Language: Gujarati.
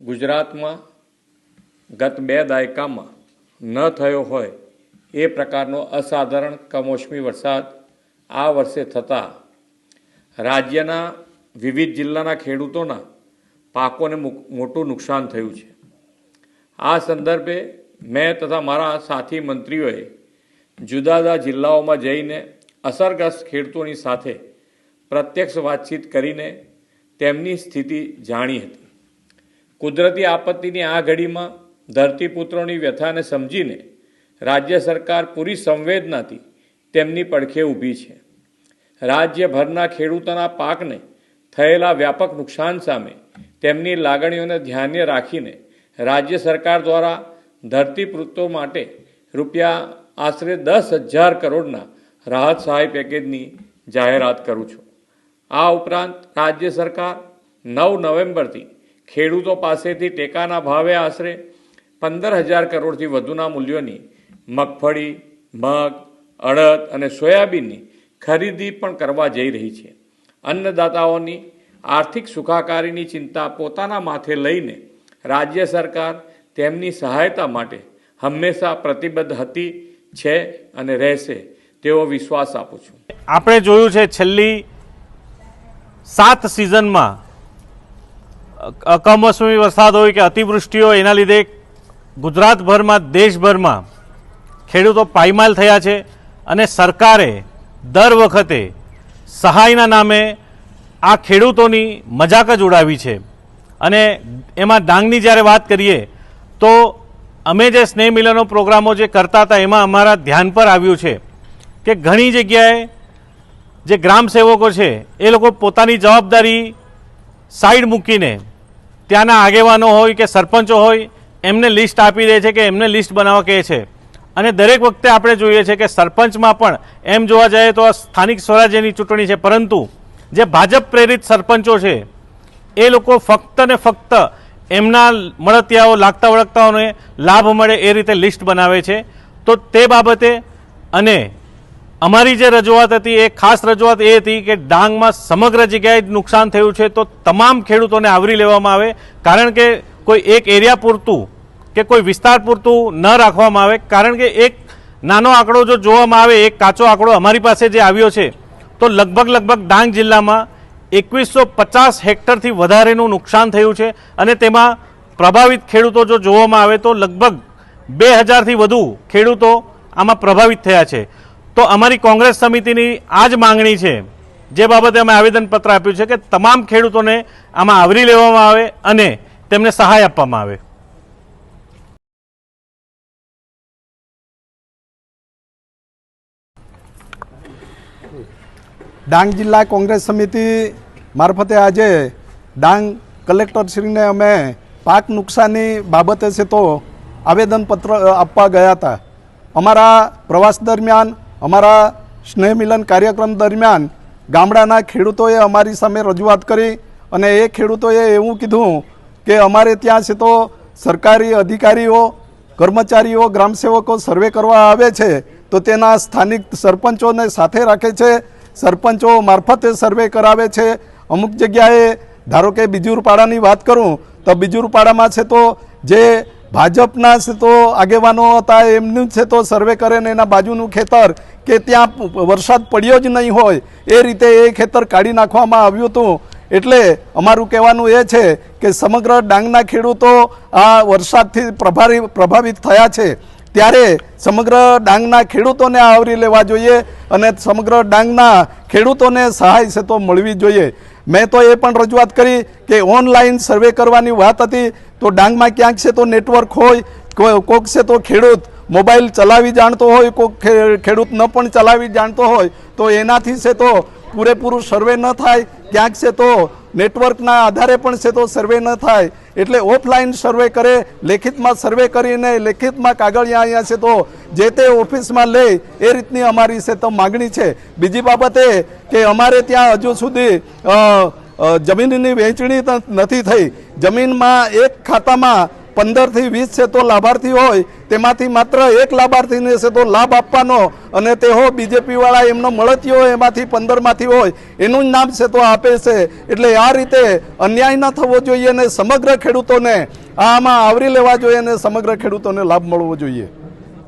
ગુજરાતમાં ગત બે દાયકામાં ન થયો હોય એ પ્રકારનો અસાધારણ કમોસમી વરસાદ આ વર્ષે થતાં રાજ્યના વિવિધ જિલ્લાના ખેડૂતોના પાકોને મોટું નુકસાન થયું છે. આ સંદર્ભે મેં તથા મારા સાથી મંત્રીઓએ જુદા જુદા જિલ્લાઓમાં જઈને અસરગ્રસ્ત ખેડૂતોની સાથે પ્રત્યક્ષ વાતચીત કરીને તેમની સ્થિતિ જાણી હતી. કુદરતી આપત્તિની આ ઘડીમાં ધરતીપુત્રોની વ્યથાને સમજીને રાજ્ય સરકાર પૂરી સંવેદનાથી તેમની પડખે ઊભી છે. રાજ્યભરના ખેડૂતોના પાકને થયેલા વ્યાપક નુકસાન સામે તેમની લાગણીઓને ધ્યાને રાખીને રાજ્ય સરકાર દ્વારા ધરતીપુત્રો માટે રૂપિયા આશરે દસ હજાર કરોડના રાહત સહાય પેકેજની જાહેરાત કરું છું. આ ઉપરાંત રાજ્ય સરકાર નવ નવેમ્બરથી ખેડૂતો પાસેથી ટેકાના ભાવે આશરે પંદર હજાર કરોડથી વધુના મૂલ્યોની મગફળી, મગ, અડદ અને સોયાબીનની ખરીદી પણ કરવા જઈ રહી છે. અન્નદાતાઓની આર્થિક સુખાકારીની ચિંતા પોતાના માથે લઈને રાજ્ય સરકાર તેમની સહાયતા માટે હંમેશા પ્રતિબદ્ધ હતી, છે અને રહેશે તેવો વિશ્વાસ આપું છું. આપણે જોયું છે છેલ્લી સાત સિઝનમાં કમોસમી વરસાદ હોય કે અતિવૃષ્ટિ હોય, એના લીધે ગુજરાતભરમાં, દેશભરમાં ખેડૂતો પાયમાલ થયા છે અને સરકારે દર વખતે સહાયના નામે આ ખેડૂતોની મજાક જ ઉડાવી છે. અને એમાં ડાંગની જ્યારે વાત કરીએ, તો અમે જે સ્નેહ મિલનો પ્રોગ્રામો જે કરતા હતા, એમાં અમારા ધ્યાન પર આવ્યું છે કે ઘણી જગ્યાએ જે ગ્રામ સેવકો છે, એ લોકો પોતાની જવાબદારી સાઈડ મૂકીને ત્યાંના આગેવાનો હોય કે સરપંચો હોય, એમને લિસ્ટ આપી દે છે કે એમને લિસ્ટ બનાવવા કહે છે. અને દરેક વખતે આપણે જોઈએ છે કે સરપંચમાં પણ એમ જોવા જઈએ તો આ સ્થાનિક સ્વરાજ્યની ચૂંટણી છે. પરંતુ જે ભાજપ પ્રેરિત સરપંચો છે, એ લોકો ફક્ત ને ફક્ત એમના મળતિયાઓ, લાગતા વળગતાઓને લાભ મળે એ રીતે લિસ્ટ બનાવે છે. તો તે બાબતે અને અમારી જે રજૂઆત હતી એ ખાસ રજૂઆત એ હતી કે ડાંગમાં સમગ્ર જગ્યાએ જ નુકસાન થયું છે તો તમામ ખેડૂતોને આવરી લેવામાં આવે. કારણ કે કોઈ એક એરિયા પૂરતું કે કોઈ વિસ્તાર પૂરતું ન રાખવામાં આવે. કારણ કે એક નાનો આંકડો જો જોવામાં આવે, એક કાચો આંકડો અમારી પાસે જે આવ્યો છે, તો લગભગ લગભગ ડાંગ જિલ્લામાં એકવીસો પચાસ હેક્ટરથી વધારેનું નુકસાન થયું છે અને તેમાં પ્રભાવિત ખેડૂતો જો જોવામાં આવે તો લગભગ બે હજારથી વધુ ખેડૂતો આમાં પ્રભાવિત થયા છે. તો અમારી કોંગ્રેસ સમિતિની આ જ માંગણી છે, જે બાબતે અમે આવેદનપત્ર આપ્યું છે કે તમામ ખેડૂતોને આમાં આવરી લેવામાં આવે અને તેમને સહાય આપવામાં આવે. ડાંગ જિલ્લા કોંગ્રેસ સમિતિ મારફતે આજે ડાંગ કલેક્ટરશ્રીને અમે પાક નુકસાની બાબતે છે તો આવેદનપત્ર આપવા ગયા હતા. અમારા પ્રવાસ દરમિયાન અમારા સ્નેહ મિલન કાર્યક્રમ દરમિયાન ગામડાના ખેડૂતોએ અમારી સામે રજૂઆત કરી અને એ ખેડૂતોએ એવું કીધું કે અમારે ત્યાં છે તો સરકારી અધિકારીઓ, કર્મચારીઓ, ગ્રામસેવકો સર્વે કરવા આવે છે, તો તેના સ્થાનિક સરપંચોને સાથે રાખે છે, સરપંચો મારફતે સર્વે કરાવે છે. અમુક જગ્યાએ ધારો કે બીજુરપાડાની વાત કરું, તો બીજુરપાડામાં છે તો જે ભાજપના છે તો આગેવાનો હતા એમનું છે તો સર્વે કરે ને એના બાજુનું ખેતર કે ત્યાં વરસાદ પડ્યો જ નહીં હોય, એ રીતે એ ખેતર કાઢી નાખવામાં આવ્યું હતું. એટલે અમારું કહેવાનું એ છે કે સમગ્ર ડાંગના ખેડૂતો આ વરસાદથી પ્રભારી, પ્રભાવિત થયા છે. ત્યારે સમગ્ર ડાંગના ખેડૂતોને આવરી લેવા જોઈએ અને સમગ્ર ડાંગના ખેડૂતોને સહાય છે તો મળવી જોઈએ. મેં તો એ પણ રજૂઆત કરી કે ઓનલાઈન સર્વે કરવાની વાત હતી, તો ડાંગમાં ક્યાંક છે તો નેટવર્ક હોય, કોઈ, કોક છે તો ખેડૂત મોબાઈલ ચલાવી જાણતો હોય કોઈક ખેડૂત ન પણ ચલાવી જાણતો હોય, તો એનાથી છે તો પૂરેપૂરું સર્વે ન થાય, ક્યાંક છે તો નેટવર્કના આધારે પણ છે તો સર્વે ન થાય. એટલે ઓફલાઈન સર્વે કરે, લેખિતમાં સર્વે કરીને, લેખિતમાં કાગળિયા અહીંયા છે તો જે તે ઓફિસમાં લે, એ રીતની અમારી છે તો માગણી છે. બીજી બાબતે કે અમારે ત્યાં હજુ સુધી જમીનની વહેંચણી નથી થઈ. જમીનમાં એક ખાતામાં પંદરથી વીસ છે તો લાભાર્થી હોય, તેમાંથી માત્ર એક લાભાર્થીને છે તો લાભ આપવાનો અને તે હો બીજેપીવાળા એમનો મળતીઓ એમાંથી પંદરમાંથી હોય, એનું જ નામ છે તો આપે છે. એટલે આ રીતે અન્યાય ન થવો જોઈએ અને સમગ્ર ખેડૂતોને આમાં આવરી લેવા જોઈએ અને સમગ્ર ખેડૂતોને લાભ મળવો જોઈએ.